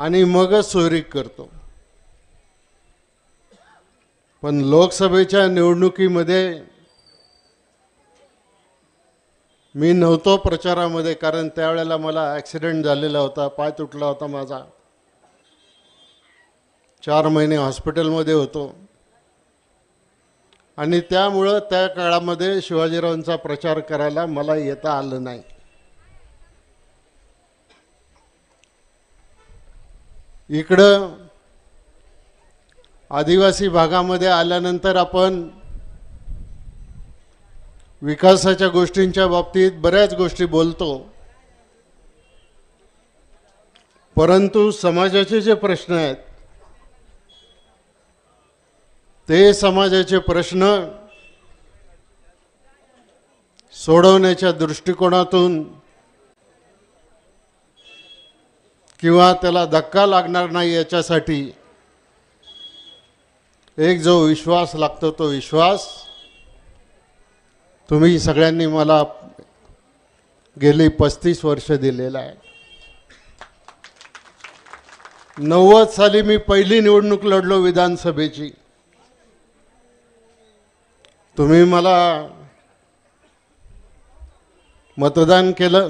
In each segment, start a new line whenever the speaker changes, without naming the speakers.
आणि मगच सोयरीक करतो. पण लोकसभेच्या निवडणुकीमध्ये मी नव्हतो प्रचारामध्ये कारण त्यावेळेला मला ॲक्सिडेंट झालेला होता पाय तुटला होता माझा. चार महिने हॉस्पिटलमध्ये होतो. आणि त्यामुळं त्या काळामध्ये शिवाजीरावांचा प्रचार करायला मला येता आलं नाही. इकडं आदिवासी भागामध्ये आल्यानंतर आपण विकासाच्या गोष्टींच्या बाबतीत बऱ्याच गोष्टी बोलतो. परंतु समाजाचे जे प्रश्न आहेत ते समाजाचे प्रश्न सोडवण्याच्या दृष्टिकोनातून किंवा त्याला धक्का लागणार नाही याच्यासाठी. एक जो विश्वास लागतो तो विश्वास तुम्ही सगळ्यांनी मला गेली पस्तीस वर्ष दिलेला आहे. नव्वद साली मी पहिली निवडणूक लढलो विधानसभेची. तुम्ही मला मतदान केलं.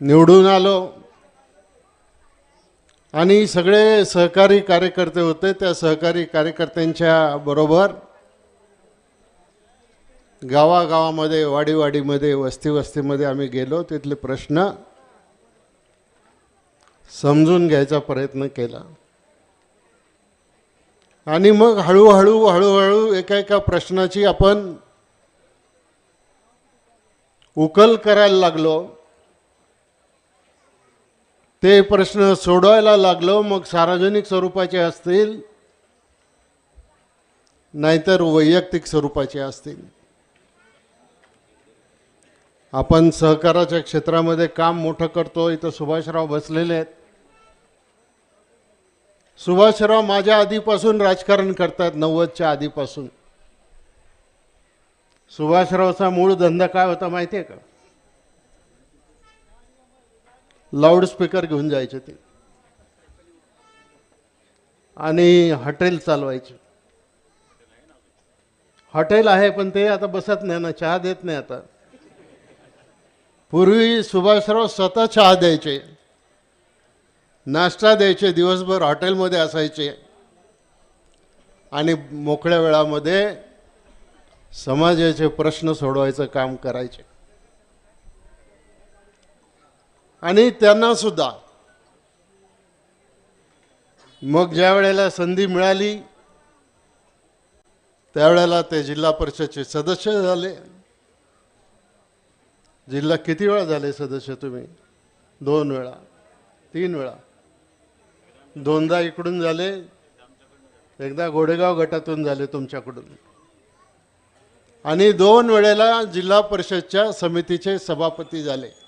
निवडून आलो. आणि सगळे सहकारी कार्यकर्ते होते त्या सहकारी कार्यकर्त्यांच्या बरोबर गावागावामध्ये वाडीवाडीमध्ये वस्ती वस्तीमध्ये आम्ही गेलो. तिथले प्रश्न समजून घ्यायचा प्रयत्न केला. आणि मग हळूहळू हळूहळू एका एका प्रश्नाची आपण उकल करायला लागलो. ते प्रश्न सोडवायला लागलो मग सार्वजनिक स्वरूपाचे असतील नाहीतर वैयक्तिक स्वरूपाचे असतील. आपण सहकाराच्या क्षेत्रामध्ये काम मोठं करतो इथं सुभाषराव बसलेले आहेत. सुभाषराव माझ्या आधीपासून राजकारण करतात नव्वदच्या आधीपासून. सुभाषरावचा मूळ धंदा काय होता माहिती आहे का? लाऊडस्पीकर घेऊन जायचे ते. आणि हॉटेल चालवायचे. हॉटेल आहे पण ते आता बसत नाही ना चहा देत नाही आता. पूर्वी सुभाषराव स्वतः चहा द्यायचे. नाश्ता द्यायचे दिवसभर हॉटेलमध्ये असायचे. आणि मोकळ्या वेळामध्ये समाजाचे प्रश्न सोडवायचं काम करायचे. आणि त्यांना सुद्धा. मग ज्या वेळेला संधी मिळाली त्यावेळेला ते जिल्हा परिषदचे सदस्य झाले. जिल्हा किती वेळा झाले सदस्य तुम्ही? दोन वेळा तीन वेळा. दोनदा इकडून झाले एकदा गोडेगाव गटातून झाले तुमच्याकडून. आणि दोन वेळेला जिल्हा परिषदच्या समितीचे सभापती झाले.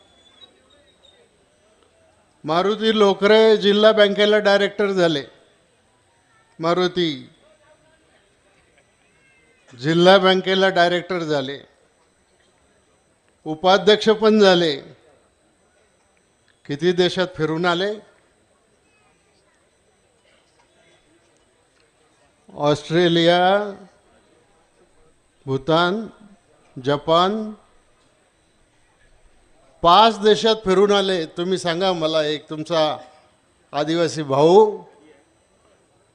मारुती लोकरे जिल्हा बँकेला डायरेक्टर झाले. मारुती जिल्हा बँकेला डायरेक्टर झाले. उपाध्यक्ष पण झाले. किती देशात फिरून आले? ऑस्ट्रेलिया भूतान जपान पाच देशात फिरून आले तुम्ही सांगा मला एक तुमचा आदिवासी भाऊ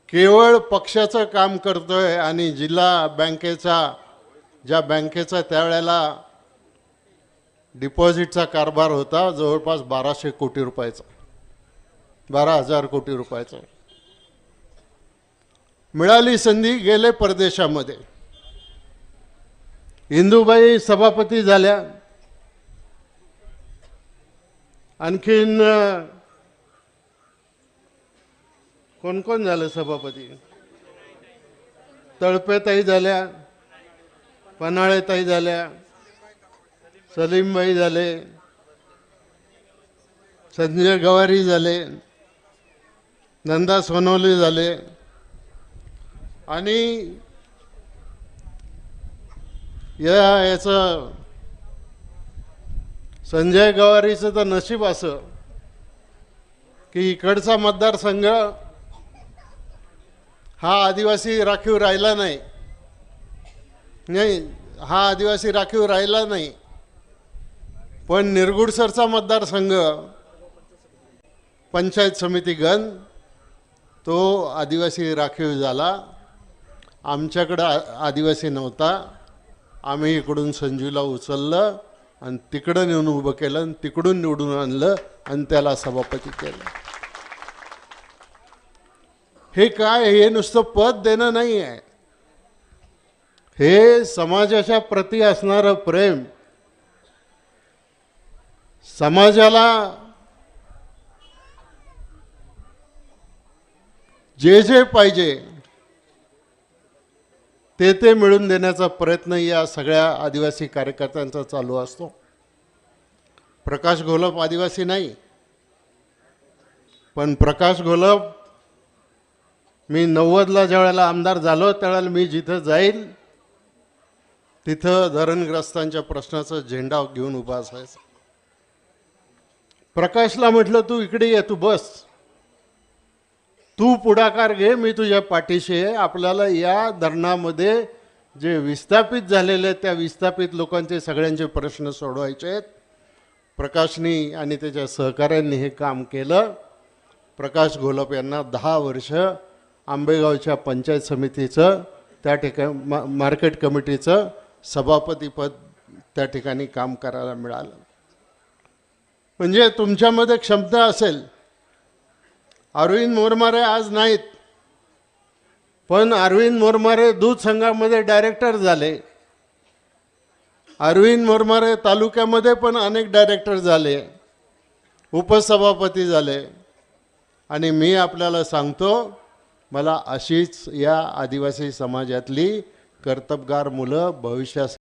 केवळ पक्षाचं काम करतोय आणि जिल्हा बँकेचा ज्या बँकेचा त्यावेळेला डिपॉझिटचा कारभार होता जवळपास बाराशे कोटी रुपयाचा. बारा हजार कोटी रुपयाचा. मिळाली संधी गेले परदेशामध्ये. इंदुबाई सभापती झाल्या. आणखीन कोण कोण झालं सभापती? तळपेताई झाल्या पन्हाळेताई झाल्या सलीमबाई झाले संजय गवारी झाले नंदा सोनवली झाले आणि या याचं संजय गवारीचं तर नशीब असं की इकडचा मतदारसंघ हा आदिवासी राखीव राहिला नाही. नाही हा आदिवासी राखीव राहिला नाही. पण निरगुडसरचा मतदारसंघ पंचायत समिती गण तो आदिवासी राखीव झाला. आमच्याकडं आ- आदिवासी नव्हता. आम्ही इकडून संजूला उचललं. आणि तिकडं नेऊन उभं केलं आणि तिकडून निवडून आणलं आणि त्याला सभापती केलं. हे काय हे नुसतं पद देणं नाही आहे. हे समाजाच्या प्रती असणारं प्रेम समाजाला जे जे पाहिजे ते ते मिळून देण्याचा प्रयत्न या सगळ्या आदिवासी कार्यकर्त्यांचा चालू असतो. प्रकाश घोलप आदिवासी नाही. पण प्रकाश घोलप मी नव्वदला ज्यावेळेला आमदार झालो त्यावेळेला मी जिथं जाईल तिथं धरणग्रस्तांच्या प्रश्नाचा झेंडा घेऊन उभा असायचा. प्रकाशला म्हटलं तू इकडे ये तू बस. तू पुढाकार घे मी तुझ्या पाठीशी आहे. आपल्याला या धरणामध्ये जे विस्थापित झालेले आहेत त्या विस्थापित लोकांचे सगळ्यांचे प्रश्न सोडवायचे आहेत. प्रकाशनी आणि त्याच्या सहकाऱ्यांनी हे काम केलं. प्रकाश घोलप यांना दहा वर्ष आंबेगावच्या पंचायत समितीचं त्या ठिकाणी मा मार्केट कमिटीचं सभापतीपद त्या ठिकाणी काम करायला मिळालं. म्हणजे तुमच्यामध्ये क्षमता असेल अरविंद मोरमारे आज नाहीत. पण अरविंद मोरमारे दूध संघामध्ये डायरेक्टर झाले. अरविंद मोरमारे तालुक्यामध्ये पण अनेक डायरेक्टर झाले. उपसभापती झाले. आणि मी आपल्याला सांगतो मला अशीच या आदिवासी समाजातली कर्तबगार मुलं भविष्यास